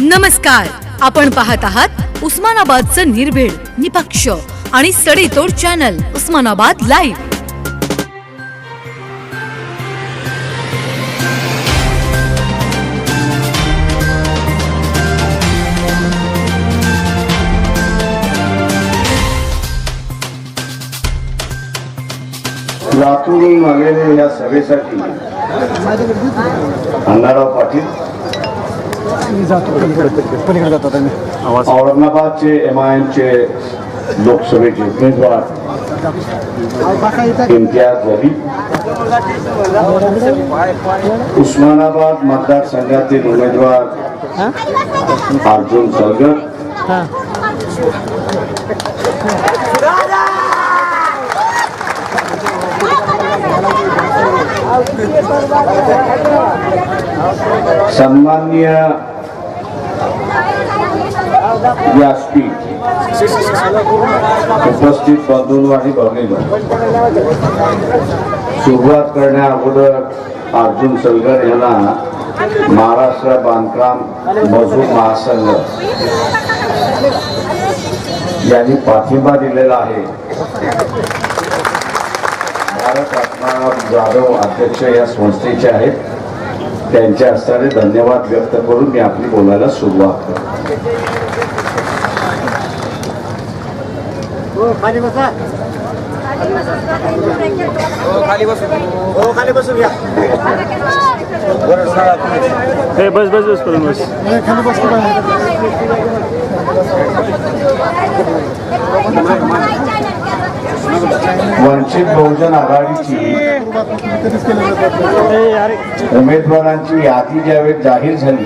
नमस्कार. आपण पाहत आहात उस्मानाबादचं निर्भीड निपक्ष आणि सडेतोड चॅनल उस्मानाबाद लाईव्ह लातूरून मागलेल्या या सभेसाठी अण्णाराव पाटील पलीकडे. जातो आता मी. औरंगाबादचे एम आय एमचे लोकसभेचे उमेदवार. इम्तियाज अली उस्मानाबाद मतदारसंघातील उमेदवार अर्जुन सलगर. सन्माननीय व्यासपीठ. उपस्थित बंधू आणि भगिनींनो सुरुवात करण्या अगोदर अर्जुन सलगर यांना महाराष्ट्र बांधकाम मजूर महासंघ यांनी पाठिंबा दिलेला आहे. भारत रत्ना जाधव अध्यक्ष या संस्थेचे आहेत. त्यांच्या हस्ताने धन्यवाद व्यक्त करून मी आपली बोलायला सुरुवात करतो. हे बस. बस बस करून बस. खाली बसतो वंचित बहुजन आघाडीची उमेदवारांची यादी ज्यावेळी जाहीर झाली.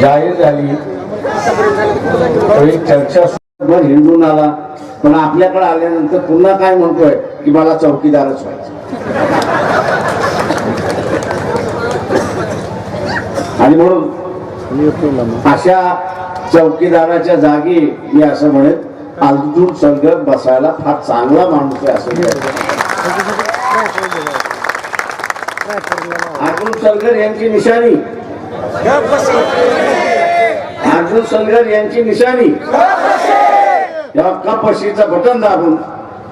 जाहीर झाली चर्चा सुरू आला पण आपल्याकडे आल्यानंतर पुन्हा काय म्हणतोय? की मला चौकीदारच व्हायचं. आणि म्हणून अशा चौकीदाराच्या जागी मी असं म्हणेन अर्जुन संघ बसायला फार चांगला माणूस आहे असं अर्जुन सलगर यांची निशाणी. अर्जुन संग्रह यांची निशाणी. या कपशीचं बटन दाबून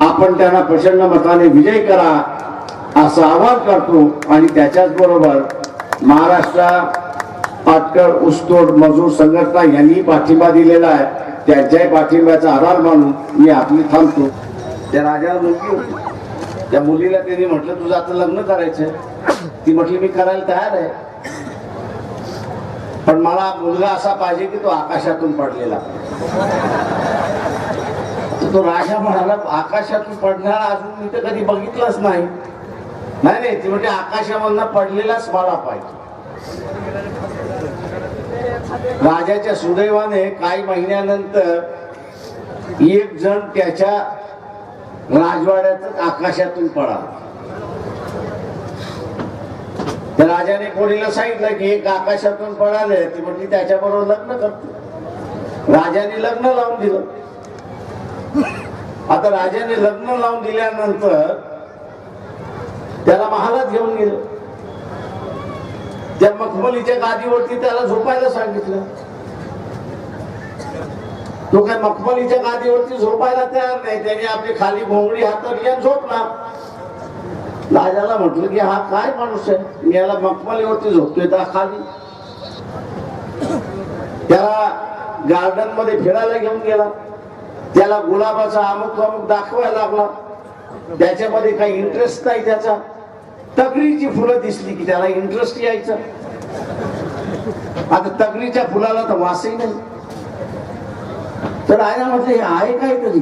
आपण त्यांना प्रचंड मताने विजय करा असं आवाहन करतो आणि त्याच्याच बरोबर महाराष्ट्र पाटकर ऊसतोड मजूर संघटना यांनी पाठिंबा दिलेला आहे. त्यांच्याही पाठिंब्याचा आधार मानून मी आपली थांबतो. त्या राजाला मुलगी होती त्या मुलीला त्यांनी म्हटलं तुझं आता लग्न करायचंय. ती म्हटली मी करायला तयार आहे. पण मला मुलगा असा पाहिजे की तो आकाशातून पडलेला. तो राजा म्हणाला आकाशातून पडणारा अजून मी तर कधी बघितलंच नाही. नाही नाही ती म्हणजे आकाशामधनं पडलेलाच मला पाहिजे. राजाच्या सुदैवाने काही महिन्यानंतर एक जण त्याच्या राजवाड्यात आकाशातून पडाला. राजाने कोणीला सांगितलं की एक आकाशातून पळाले. ती म्हटली त्याच्याबरोबर लग्न करतो राजाने लग्न लावून दिलं. आता राजाने लग्न लावून दिल्यानंतर त्याला महालात घेऊन गेलं. त्या मखमलीच्या गादीवरती त्याला झोपायला सांगितलं. तो काय मखमलीच्या गादीवरती झोपायला तयार नाही. त्याने आपली खाली भोंगडी हातात घेऊन झोपला. राजाला म्हटलं की हा काय माणूस आहे? मी याला मखमलीवरती झोपतोय त्या खाली. त्याला गार्डनमध्ये फिरायला घेऊन गेला. त्याला गुलाबाचा अमुक अमुक दाखवायला लागला. त्याच्यामध्ये काही इंटरेस्ट नाही त्याचा. तगरीची फुलं दिसली की त्याला इंटरेस्ट यायचा. आता तगरीच्या फुलाला तर वासही नाही. तर राजा म्हटलं हे आहे काय तरी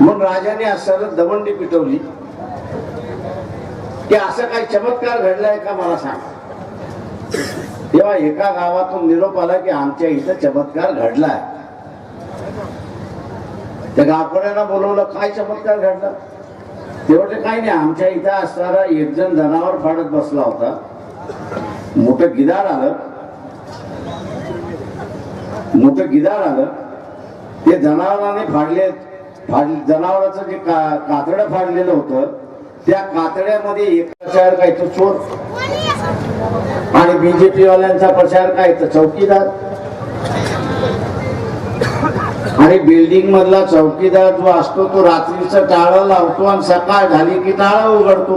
मग राजाने आज सरळ दमंडी पिटवली. की असं काही चमत्कार घडलाय का मला सांग. तेव्हा एका गावातून निरोप आला की आमच्या इथं चमत्कार घडलाय. त्या गावकड्यांना बोलवलं काय चमत्कार घडला? तेवढे काही नाही आमच्या इथं असणारा एक जण जनावर फाडत बसला होता. मोठं गिदार आलं. मोठं गिदार आलं. ते जनावराने फाडले फाड जनावराचं जे का कातडं फाडलेलं होतं त्या कातड्यामध्ये एका प्रचार काय तो चोर बीजेपी वाल्यांचा प्रचार काय तर चौकीदार. आणि बिल्डिंग मधला चौकीदार जो असतो तो रात्रीचं टाळं लावतो आणि सकाळ झाली की टाळं उघडतो.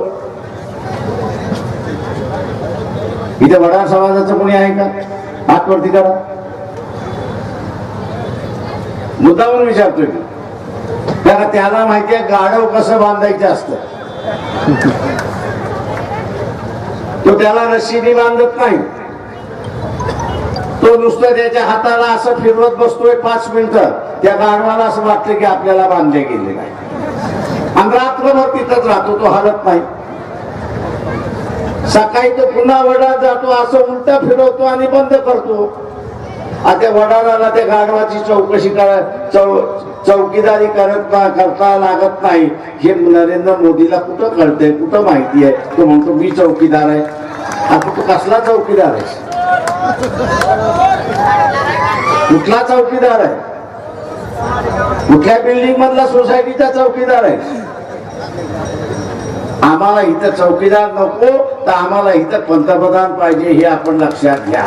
इथे वडा समाजाचं कोणी आहे का? आतवरती वरती करा म्हणून विचारतोय त्याला त्याला माहितीये गाढव कसं बांधायचं असतं. तो त्याला रशीने बांधत नाही. तो नुसतं त्याच्या हाताला असं फिरवत बसतोय पाच मिनिटं. त्या गाढवाला असं वाटतं की आपल्याला बांधले गेले नाही. आणि रात्रभर तिथंच राहतो तो हलत नाही. सकाळी तो पुन्हा वडा जातो असं उलटा फिरवतो आणि बंद करतो. आता वडाला त्या गाढवाची चौकशी करा चौ चौकीदारी करत ना करता लागत नाही? हे नरेंद्र मोदीला कुठं कळतंय? कुठं माहिती आहे? तो म्हणतो मी चौकीदार आहे. आता तू कसला चौकीदार आहेस कुठला चौकीदार आहे? कुठल्या बिल्डिंग मधला सोसायटीचा चौकीदार आहे? आम्हाला इथं चौकीदार नको तर आम्हाला इथं पंतप्रधान पाहिजे हे आपण लक्षात घ्या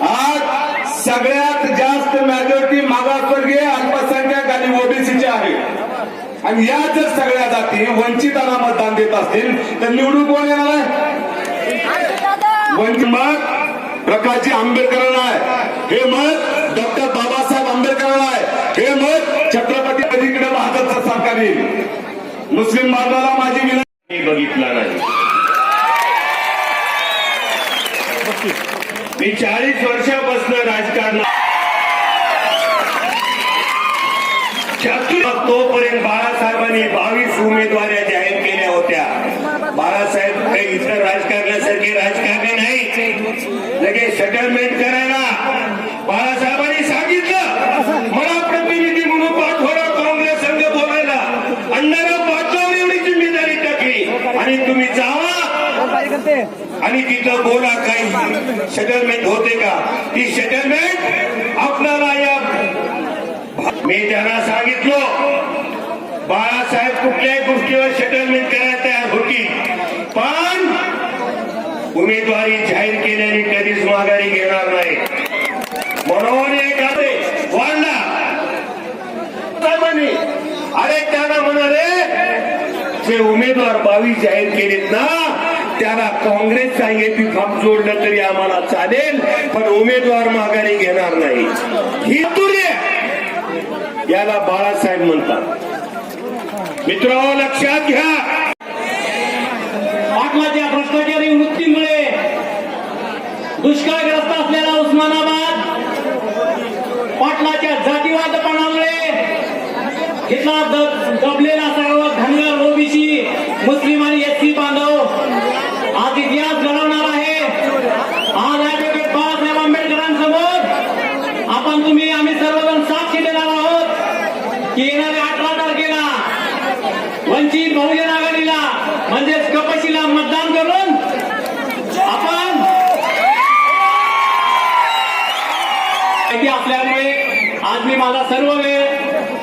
आज सगळ्यात जास्त मॅजॉरिटी मागासवर्गीय अल्पसंख्याक आणि ओबीसीचे आहे. आणि या जर सगळ्या जाती वंचितांना मतदान देत असतील तर निवडून कोण येणार आहे? वंचित मत प्रकाशजी आंबेडकरांना आहे. हे मत डॉक्टर बाबासाहेब आंबेडकरांना आहे. हे मत छत्रपती अलीकडे भाजपचं सरकार येईल. मुस्लिम बांधवाला माझी विनंती. बघितला नाही. मी चाळीस वर्ष छत्तीस बाळासाहेबांनी बावीस उमेदवाऱ्या जाहीर केल्या होत्या. बाळासाहेब काही इतर राजकारण्यासारखे राजकारणी नाही. लगेच सेटलमेंट करायला बाळासाहेबांनी सांगितलं. मला प्रतिनिधी म्हणून पाठवलं काँग्रेस संघ बोलायला. अण्णाला पाठवून एवढी जिम्मेदारी टाकली. आणि तुम्ही जावा. आणि तिथं बोला काही. सेटलमेंट होते का? ती सेटलमेंट आपल्याला या मी त्यांना सांगितलं. कुठल्याही गोष्टीवर सेटलमेंट करायला तयार होती पण उमेदवारी जाहीर केल्याने कधीच माघारी घेणार नाही. म्हणून एखादे वाढला साहेबांनी अरे त्यांना म्हणाले जे उमेदवार बावीस जाहीर केलेत ना त्याला काँग्रेसचा एपी फॉर्म जोडलं तरी आम्हाला चालेल पण उमेदवार माघारी घेणार नाही. ही तुरी याला बाळासाहेब म्हणतात. मित्र लक्षात घ्या. पाटलाच्या भ्रष्टाचारी वृत्तीमुळे. दुष्काळ असलेला उस्मानाबाद पाटलाच्या जातीवादपणामुळे इथला द- दबलेला सर्व धनगर ओबीसी मुस्लिम आणि एससी बांधव आज इतिहास घडवणार आहे आज ऍडव्होकेट बाळासाहेब आंबेडकरांसमोर आपण तुम्ही आम्ही सर्वजण साक्षी देणार आहोत की येणाऱ्या अठरा तारखेला वंचित बहुजन आघाडीला म्हणजेच कपाशीला मतदान करून आपण माहिती असल्यामुळे आज मी माझा सर्व वेळ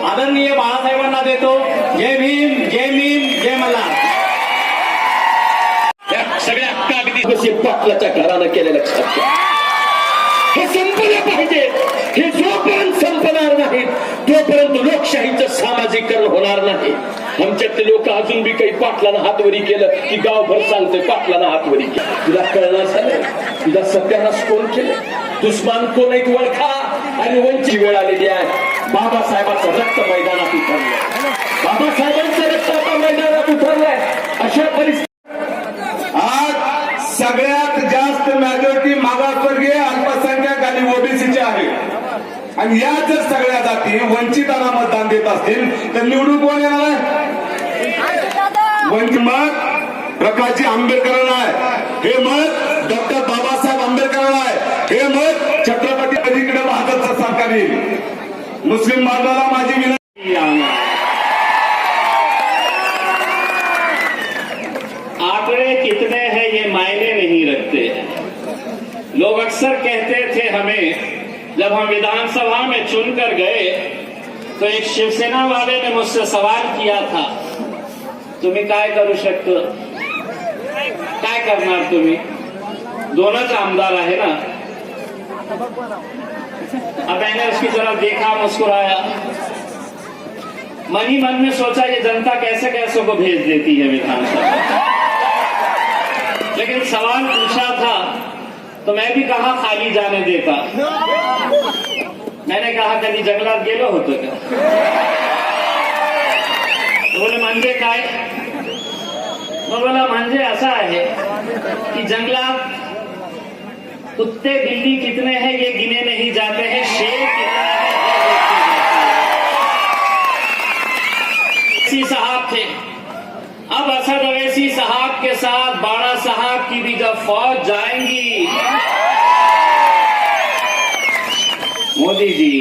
आदरणीय बाळासाहेबांना देतो. जय भीम जय भीम जय मला सगळ्या हक्का पाटलाच्या घरानं केलेलं लक्षात हे संपलं पाहिजे. हे जोपर्यंत संपणार नाही तोपर्यंत लोकशाहीचं सामाजिकरण होणार नाही. आमच्यातले लोक अजून बी काही पाटलानं हातवरी केलं की गावभर सांगतोय पाटलानं हातवरी केलं. तुला कळणार झालं? तुझा सत्यानाश कोण केलं? दुस्मान कोण एक वळखा आणि वंची वेळ आलेली आहे. बाबासाहेबाचं रक्त मैदानात उतरलंय. बाबासाहेबांचं रक्त आता मैदानात उतरलंय. अशा परिस्थिती आज सगळ्यात जास्त मॅजॉरिटी मागासवर्गीय अल्पसंख्याक आणि ओबीसीचे आहे आणि या जर सगळ्या जाती वंचितांना मतदान देत असतील तर निवडून कोण येणार आहे? वंचित मत प्रकाशजी आंबेडकरांना आहे. हे मत डॉक्टर बाबासाहेब आंबेडकरांना आहे. हे मत छत्रपती अलीकडे भाजपचं सरकार येईल मुस्लिम बांधवाला माझी विनंती आंकड़े कितने हैं ये मायने नहीं रखते। लोग अक्सर कहते थे हमें जब हम विधानसभा में चुनकर गए तो एक शिवसेना वाले ने मुझसे सवाल किया था। तुम्ही काय करू शकतो? काय करणार तुम्ही? दोनच आमदार आहे ना? अब मैंने उसकी तरफ़ देखा मुस्कुराया। मन ही मन में सोचा ये जनता कैसे कैसे को भेज देती है विधानसभा। लेकिन सवाल पूछा था तो मैं भी कहा खाली जाने देता। मैंने कहा कधी जंगलात गेलो होतो का बोले म्हणजे काय? मग बोला म्हणजे असं आहे की जंगलात कुत्ते बिल्ली कितने हैं ये गिने नहीं जाते हैं शेर कितना है साहब थे। अब असद अवैसी साहब के साथ बाड़ा साहब की भी जब फौज जाएँगी। मोदी जी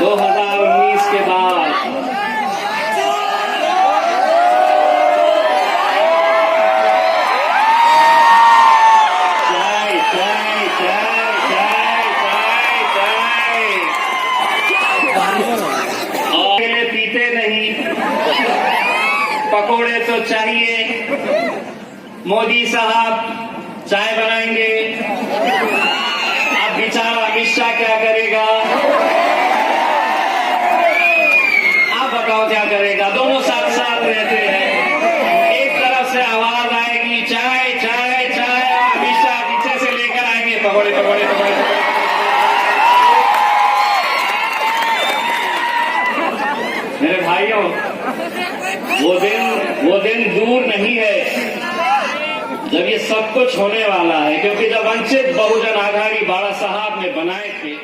2019 के बाद चाय चाय चाय चाय चाय चाय और अकेले पीते नहीं पकोड़े चाहिए। मोदी साहब चाय बनाएँगे। अब बेचारा अमित शाह क्या करेगा? आप बताओ क्या करेगा? दोनों साथ साथ रहते हैं। एक तरफ़ से आवाज़ आएगी, चाय चाय चाय। अमित शाह पीछे से लेकर आएँगे। पकौड़े पकौड़े पकौड़े। मेरे भाइयों वो दिन वो दिन दूर नहीं है। जब ये सब कुछ होने वाला है क्योंकि जब वंचित बहुजन आघाड़ी बाड़ा साहब ने बनाए थे